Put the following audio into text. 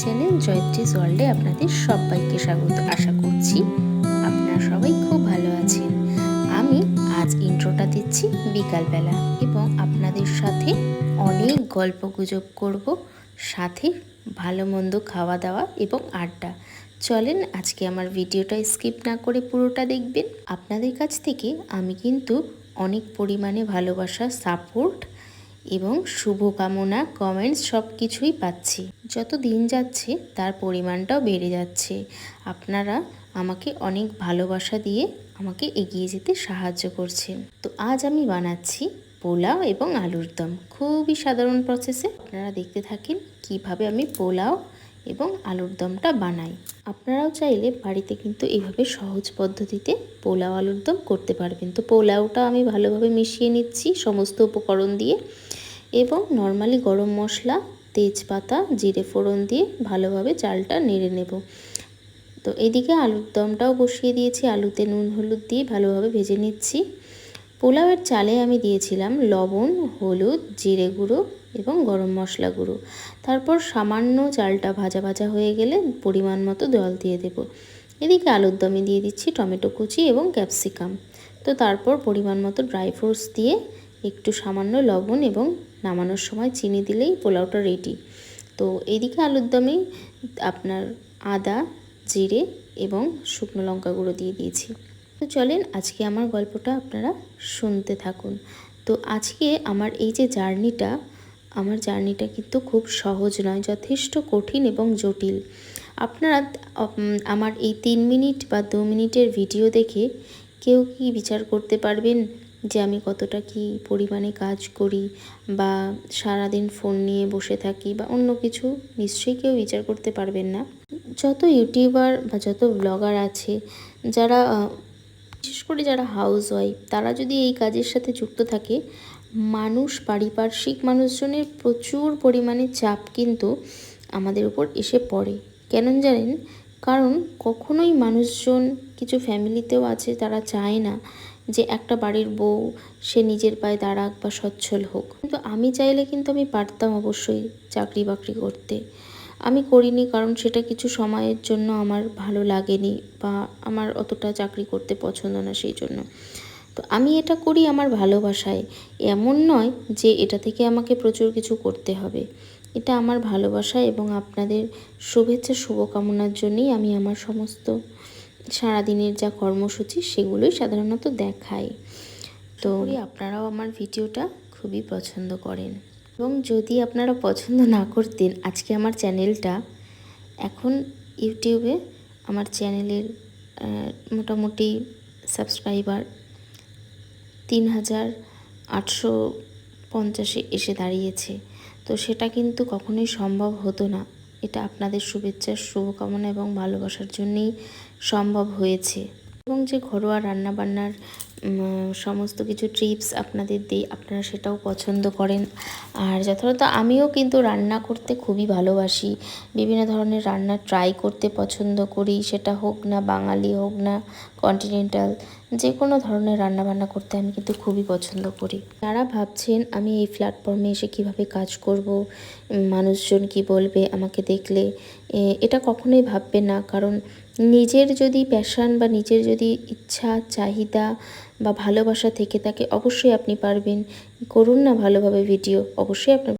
Channel জয়ত্রীস ওয়ার্ল্ডে আপনাদের সবাইকে স্বাগত আশা করছি আপনারা সবাই খুব ভালো আছেন। আমি আজ ইন্ট্রোটা দিচ্ছি বিকালবেলা এবং আপনাদের সাথে অনেক গল্প গুজব করব, সাথে ভালো মন্দ খাওয়া দাওয়া এবং আড্ডা। চলেন আজকে আমার ভিডিওটা স্কিপ না করে পুরোটা দেখবেন। আপনাদের কাছ থেকে আমি কিন্তু অনেক পরিমাণে ভালোবাসা, সাপোর্ট এবং শুভকামনা কমেন্টস সব কিছুই পাচ্ছি। যত দিন যাচ্ছে, তার পরিমাণটাও বেড়ে যাচ্ছে। আপনারা আমাকে অনেক ভালোবাসা দিয়ে আমাকে এগিয়ে যেতে সাহায্য করছেন। তো আজ আমি বানাচ্ছি পোলাও এবং আলুর দম। খুবই সাধারণ প্রসেসে আপনারা দেখতে থাকেন কীভাবে আমি পোলাও এবং আলুর দমটা বানাই। আপনারাও চাইলে বাড়িতে কিন্তু এইভাবে সহজ পদ্ধতিতে পোলাও, আলুর দম করতে পারবেন। তো পোলাওটা আমি ভালোভাবে মিশিয়ে নিচ্ছি সমস্ত উপকরণ দিয়ে। এবং নর্মালি গরম মশলা, তেজপাতা, জিরে ফোড়ন দিয়ে ভালোভাবে চালটা নেড়ে নেব। তো এদিকে আলুর দমটাও বসিয়ে দিয়েছি। আলুতে নুন, হলুদ দিয়ে ভালোভাবে ভেজে নিচ্ছি। পোলাওয়ের চালে আমি দিয়েছিলাম লবণ, হলুদ, জিরে গুঁড়ো এবং গরম মশলা গুঁড়ো। তারপর সামান্য চালটা ভাজা ভাজা হয়ে গেলে পরিমাণ মতো জল দিয়ে দেব। এদিকে আলুর দমে দিয়ে দিচ্ছি টমেটো কুচি এবং ক্যাপসিকাম। তো তারপর পরিমাণ মতো ড্রাই ফ্রুটস দিয়ে একটু সামান্য লবণ এবং নামানোর সময় চিনি দিলেই পোলাওটা রেডি তো এইদিকে আলুর দমে আপনার আদা, জিরে এবং শুকনো লঙ্কা গুঁড়ো দিয়ে দিয়েছি। তো চলেন আজকে আমার গল্পটা আপনারা শুনতে থাকুন। তো আজকে আমার এই যে জার্নিটা, আমার জার্নিটা কিন্তু খুব সহজ নয়, যথেষ্ট কঠিন এবং জটিল। আপনারা আমার এই তিন মিনিট বা দু মিনিটের ভিডিও দেখে কেউ কি বিচার করতে পারবেন? যে আমি কতটা কি পরিমাণে কাজ করি বা সারাদিন ফোন নিয়ে বসে থাকি বা অন্য কিছু, নিশ্চয়ই কেউ বিচার করতে পারবেন না। যত ইউটিউবার বা যত ব্লগার আছে, যারা বিশেষ করে যারা হাউস ওয়াইফ তারা যদি এই কাজের সাথে যুক্ত থাকে, মানুষ, পারিপার্শ্বিক মানুষজনের প্রচুর পরিমাণে চাপ কিন্তু আমাদের উপর এসে পড়ে। কেন জানেন? কারণ কখনোই মানুষজন, কিছু ফ্যামিলিতেও আছে, তারা চায় না যে একটা বাড়ির বউ, সে নিজের পায়ে দাঁড়াক বা সচ্ছল হোক। কিন্তু আমি চাইলে কিন্তু আমি পারতাম অবশ্যই চাকরি বাকরি করতে। আমি করিনি কারণ সেটা কিছু সময়ের জন্য আমার ভালো লাগেনি বা আমার অতটা চাকরি করতে পছন্দ না সেই জন্য। তো আমি এটা করি আমার ভালোবাসায়। এমন নয় যে এটা থেকে আমাকে প্রচুর কিছু করতে হবে। এটা আমার ভালোবাসা এবং আপনাদের শুভেচ্ছা, শুভকামনার জন্যই আমি আমার সমস্ত সারাদিনের যা কর্মসূচি সেগুলোই সাধারণত দেখাই। তো আপনারাও আমার ভিডিওটা খুবই পছন্দ করেন। এবং যদি আপনারা পছন্দ না করতেন আজকে আমার চ্যানেলটা, এখন ইউটিউবে আমার চ্যানেলের মোটামুটি সাবস্ক্রাইবার তিন হাজার আটশো পঞ্চাশে এসে দাঁড়িয়েছে। তো সেটা কিন্তু কখনোই সম্ভব হতো না। এটা আপনাদের শুভেচ্ছা শুভকামনা এবং ভালোবাসার জন্যেই সম্ভব হয়েছে। এবং যে ঘরোয়া রান্নাবান্নার সমস্ত কিছু ট্রিপস আপনাদের দিই, আপনারা সেটাও পছন্দ করেন। আর যথাযথ আমিও কিন্তু রান্না করতে খুবই ভালোবাসি। বিভিন্ন ধরনের রান্না ট্রাই করতে পছন্দ করি, সেটা হোক না বাঙালি হোক না কন্টিনেন্টাল যে কোনো ধরনের রান্নাবান্না করতে আমি কিন্তু খুবই পছন্দ করি। যারা ভাবছেন, আমি এই প্ল্যাটফর্মে এসে কীভাবে কাজ করব? মানুষজন কি বলবে আমাকে দেখলে? এটা কখনোই ভাববে না, কারণ নিজের যদি প্যাশান বা নিজের যদি ইচ্ছা, চাহিদা বা ভালোবাসা থেকে থাকে, অবশ্যই আপনি পারবেন। করুন না ভালোভাবে ভিডিও অবশ্যই আপনার